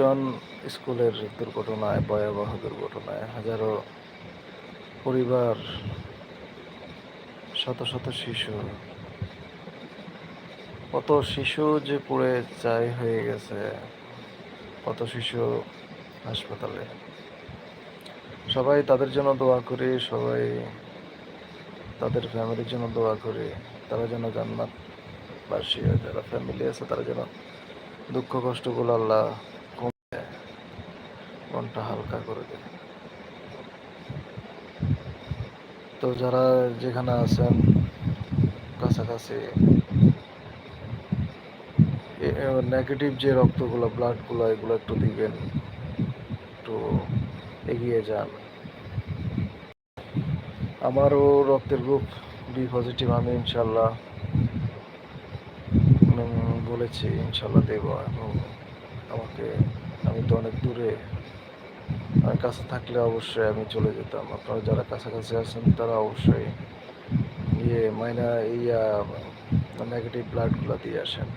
জন স্কুলের দুর্ঘটনায়, ভয়াবহ দুর্ঘটনায় হাজারো পরিবার, শত শত শিশু। কত শিশু যে পুড়ে চাই হয়ে গেছে, কত শিশু হাসপাতালে। সবাই তাদের জন্য দোয়া করি, সবাই তাদের ফ্যামিলির জন্য দোয়া করি। তারা যেন জান্নাত বাসী যারা ফ্যামিলি আছে তারা যেন দুঃখ কষ্টগুলো আল্লাহ মনটা হালকা করে দেয় তো যারা যেখানে আছেন, কাছাকাছি নেগেটিভ যে রক্তগুলো ব্লাডগুলো এগুলো একটু দিবেন, একটু এগিয়ে যান। আমারও রক্তের গ্রুপ বি পজিটিভ আমি ইনশাল্লাহ বলেছি, ইনশাল্লাহ দেবো। এবং আমাকে, আমি তো অনেক দূরে কাছে থাকলে অবশ্যই আমি চলে যেতাম। আপনারা যারা কাছাকাছি আছেন, তারা অবশ্যই ইয়ে মাইনা ইয়া নেগেটিভ ব্লাডগুলো দিয়ে আসেন।